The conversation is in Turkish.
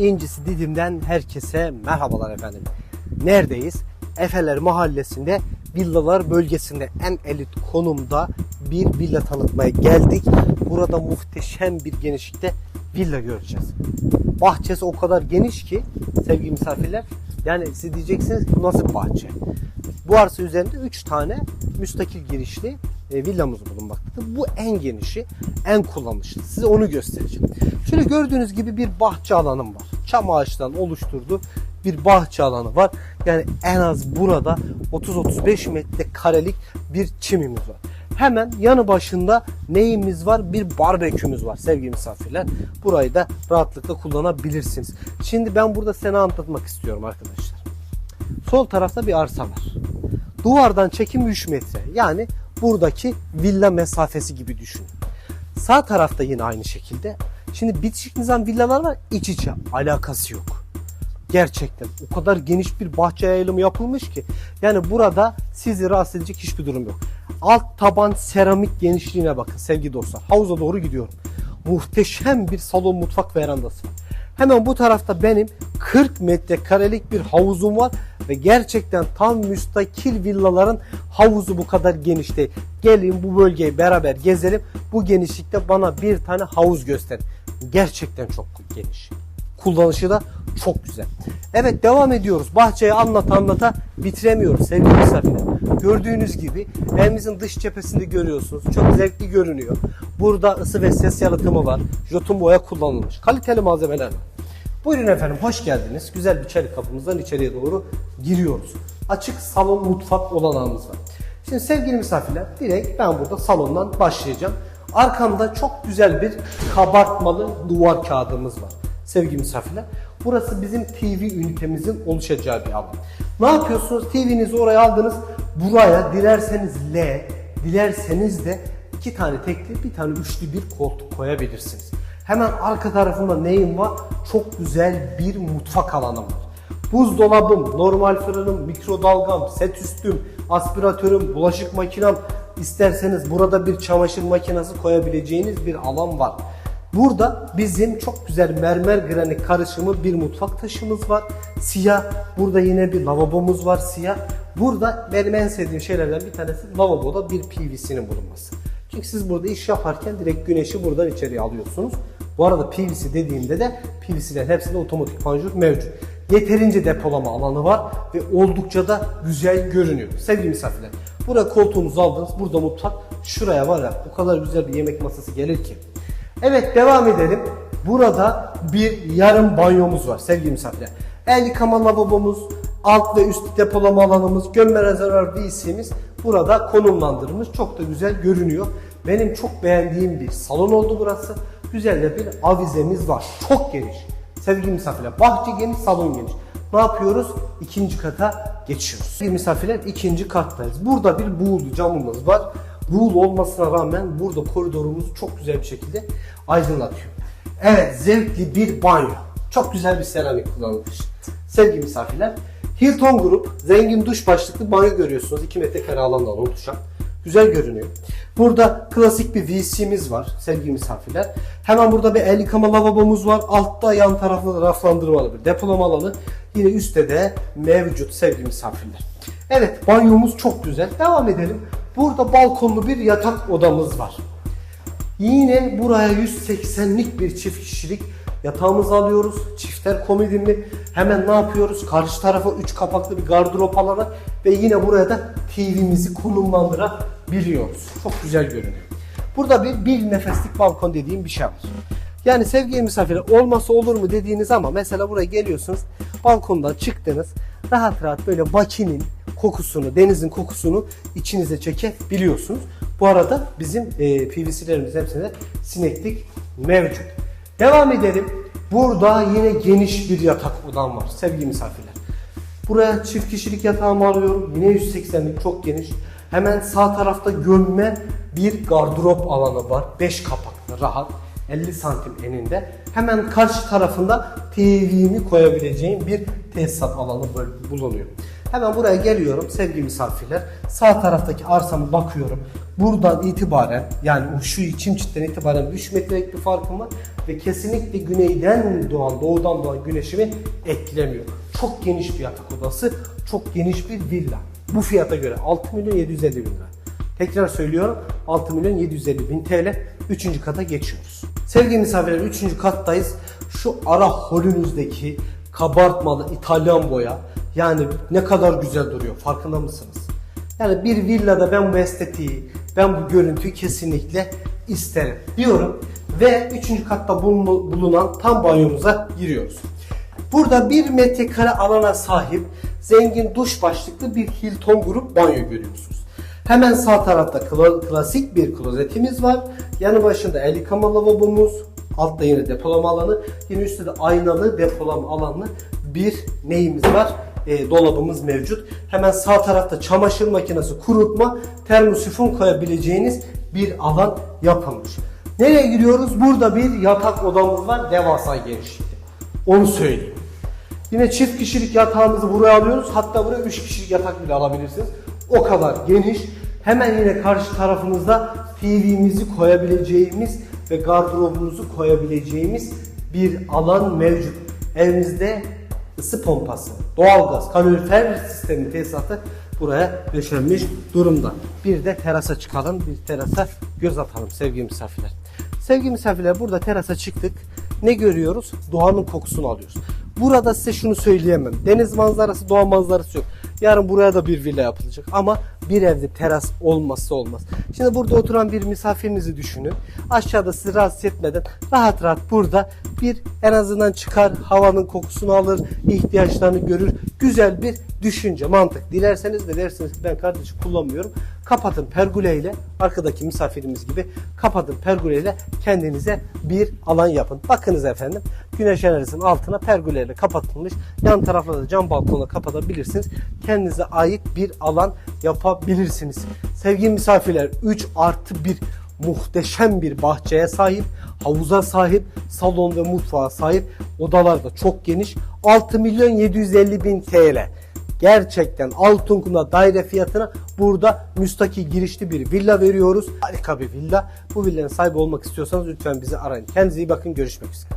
İncisi Didim'den herkese merhabalar efendim. Neredeyiz? Efeler Mahallesi'nde villalar bölgesinde en elit konumda bir villa tanıtmaya geldik. Burada muhteşem bir genişlikte villa göreceğiz. Bahçesi o kadar geniş ki sevgili misafirler yani siz diyeceksiniz nasıl bir bahçe? Bu arsa üzerinde 3 tane müstakil girişli e, villamız bulunmaktadır. Bu en genişi, en kullanışlı. Size onu göstereceğim. Şöyle gördüğünüz gibi bir bahçe alanım var. Çam ağaçtan oluşturduğu bir bahçe alanı var. Yani en az burada 30-35 metrekarelik bir çimimiz var. Hemen yanı başında neyimiz var? Bir barbekümüz var sevgili misafirler. Burayı da rahatlıkla kullanabilirsiniz. Şimdi ben burada seni anlatmak istiyorum arkadaşlar. Sol tarafta bir arsa var. Duvardan çekim 3 metre. Yani buradaki villa mesafesi gibi düşünün. Sağ tarafta yine aynı şekilde. Şimdi bitişik nizam villalar var iç içe. Alakası yok. Gerçekten o kadar geniş bir bahçe yayılımı yapılmış ki. Yani burada sizi rahatsız edecek hiçbir durum yok. Alt taban seramik genişliğine bakın sevgili dostlar. Havuza doğru gidiyorum. Muhteşem bir salon mutfak verandası var. Hemen bu tarafta benim 40 metrekarelik bir havuzum var ve gerçekten tam müstakil villaların havuzu bu kadar geniş değil. Gelin bu bölgeyi beraber gezelim. Bu genişlikte bana bir tane havuz gösterin. Gerçekten çok geniş. Kullanışı da çok güzel. Evet devam ediyoruz. Bahçeyi anlata anlata bitiremiyoruz sevgili misafirler. Gördüğünüz gibi evimizin dış cephesinde görüyorsunuz. Çok zevkli görünüyor. Burada ısı ve ses yalıtımı var. Jotun boya kullanılmış. Kaliteli malzemeler var. Buyurun efendim hoş geldiniz. Güzel bir çelik kapımızdan içeriye doğru giriyoruz. Açık salon mutfak olanağımız var. Şimdi sevgili misafirler direkt ben burada salondan başlayacağım. Arkamda çok güzel bir kabartmalı duvar kağıdımız var. Sevgili misafirler. Burası bizim TV ünitemizin oluşacağı bir alan. Ne yapıyorsunuz? TV'nizi oraya aldınız. Buraya dilerseniz L, dilerseniz de iki tane tekli, bir tane üçlü bir koltuk koyabilirsiniz. Hemen arka tarafında neyim var? Çok güzel bir mutfak alanım var. Buzdolabım, normal fırınım, mikrodalgam, set üstüm, aspiratörüm, bulaşık makinem, isterseniz burada bir çamaşır makinesi koyabileceğiniz bir alan var. Burada bizim çok güzel mermer granit karışımı bir mutfak taşımız var. Siyah. Burada yine bir lavabomuz var siyah. Burada benim en sevdiğim şeylerden bir tanesi lavaboda bir PVC'nin bulunması. Çünkü siz burada iş yaparken direkt güneşi buradan içeriye alıyorsunuz. Bu arada PVC dediğimde de PVC'lerin hepsinde otomatik panjur mevcut. Yeterince depolama alanı var ve oldukça da güzel görünüyor. Sevgili misafirler, buraya koltuğunuzu aldınız. Burada mutfak. Şuraya var ya o kadar güzel bir yemek masası gelir ki. Evet devam edelim. Burada bir yarım banyomuz var sevgili misafirler. El yıkama lavabomuz, alt ve üst depolama alanımız, gömme rezervuar WC'miz burada konumlandırılmış. Çok da güzel görünüyor. Benim çok beğendiğim bir salon oldu burası. Güzel de bir avizemiz var. Çok geniş. Sevgili misafirler, bahçe geniş, salon geniş. Ne yapıyoruz? İkinci kata geçiyoruz. Sevgili misafirler ikinci kattayız. Burada bir buğulu camımız var. Buğulu olmasına rağmen burada koridorumuz çok güzel bir şekilde aydınlatıyor. Evet zevkli bir banyo. Çok güzel bir seramik kullanılmış. Sevgili misafirler, Hilton Group zengin duş başlıklı banyo görüyorsunuz. 2 metrekare alandan oluşan. Güzel görünüyor. Burada klasik bir WC'miz var sevgili misafirler. Hemen burada bir el yıkama lavabomuz var. Altta yan tarafta raflandırmalı bir depolama alanı. Yine üstte de mevcut sevgili misafirler. Evet banyomuz çok güzel. Devam edelim. Burada balkonlu bir yatak odamız var. Yine buraya 180'lik bir çift kişilik yatağımızı alıyoruz. Çifter komodinli. Hemen ne yapıyoruz? Karşı tarafa 3 kapaklı bir gardırop alanı ve yine buraya da TV'mizi konumlandırabiliyoruz. Çok güzel görünüyor. Burada bir bir nefeslik balkon dediğim bir şey var. Yani sevgili misafirler olmasa olur mu dediğiniz ama mesela buraya geliyorsunuz balkondan çıktınız rahat rahat böyle makinin kokusunu, denizin kokusunu içinize çekebiliyorsunuz. Bu arada bizim e, PVC'lerimiz hepsinde sineklik mevcut. Devam edelim. Burada yine geniş bir yatak odam var sevgili misafirler. Buraya çift kişilik yatağımı alıyorum. Yine 180'lik çok geniş. Hemen sağ tarafta gömme bir gardırop alanı var. 5 kapaklı rahat. 50 santim eninde. Hemen karşı tarafında TV'mi koyabileceğim bir tesisat alanı bulunuyor. Hemen buraya geliyorum sevgili misafirler. Sağ taraftaki arsama bakıyorum. Buradan itibaren yani şu içim çitten itibaren 3 metrelik bir farkım var ve kesinlikle güneyden doğan, doğudan doğan güneşimi etkilemiyor. Çok geniş bir yatak odası, çok geniş bir villa. Bu fiyata göre 6 milyon 750 bin lira. Tekrar söylüyorum 6 milyon 750 bin TL 3. kata geçiyoruz. Sevgili misafirler 3. kattayız. Şu ara holünüzdeki kabartmalı İtalyan boya yani ne kadar güzel duruyor farkında mısınız? Yani bir villada ben bu estetiği, ben bu görüntüyü kesinlikle isterim diyorum. Ve 3. katta bulun- bulunan tam banyomuza giriyoruz. Burada 1 metrekare alana sahip zengin duş başlıklı bir Hilton grup banyo görüyorsunuz. Hemen sağ tarafta kla- klasik bir klozetimiz var. Yanı başında el yıkama lavabomuz. Altta yine depolama alanı. Yine üstte de aynalı depolama alanlı bir neyimiz var? E, dolabımız mevcut. Hemen sağ tarafta çamaşır makinesi, kurutma, termosifon koyabileceğiniz bir alan yapılmış. Nereye giriyoruz? Burada bir yatak odamız var. Devasa genişlikte. Onu söyleyeyim. Yine çift kişilik yatağımızı buraya alıyoruz. Hatta buraya 3 kişilik yatak bile alabilirsiniz. O kadar geniş. Hemen yine karşı tarafımızda TV'mizi koyabileceğimiz ve gardırobumuzu koyabileceğimiz bir alan mevcut. Evimizde ısı pompası, doğalgaz, kalorifer sistemi tesisatı buraya döşenmiş durumda. Bir de terasa çıkalım, bir terasa göz atalım sevgili misafirler. Sevgili misafirler burada terasa çıktık. Ne görüyoruz? Doğanın kokusunu alıyoruz. Burada size şunu söyleyemem. Deniz manzarası, doğa manzarası yok. Yarın buraya da bir villa yapılacak ama bir evde teras olmazsa olmaz. Şimdi burada oturan bir misafirinizi düşünün. Aşağıda sizi rahatsız etmeden rahat rahat burada bir en azından çıkar, havanın kokusunu alır, ihtiyaçlarını görür. Güzel bir düşünce, mantık. Dilerseniz de dersiniz ben kardeşim kullanmıyorum. Kapatın pergoleyle, arkadaki misafirimiz gibi kapatın pergoleyle kendinize bir alan yapın. Bakınız efendim güneş enerjisinin altına pergoleyle kapatılmış. Yan taraflarda cam balkonla kapatabilirsiniz. Kendinize ait bir alan yapabilirsiniz. Sevgili misafirler 3 artı 1 muhteşem bir bahçeye sahip, havuza sahip, salon ve mutfağa sahip, odalar da çok geniş. 6 milyon 750 bin TL. Gerçekten Altınkum'da daire fiyatına burada müstakil girişli bir villa veriyoruz. Harika bir villa. Bu villanın sahibi olmak istiyorsanız lütfen bizi arayın. Kendinize iyi bakın. Görüşmek üzere.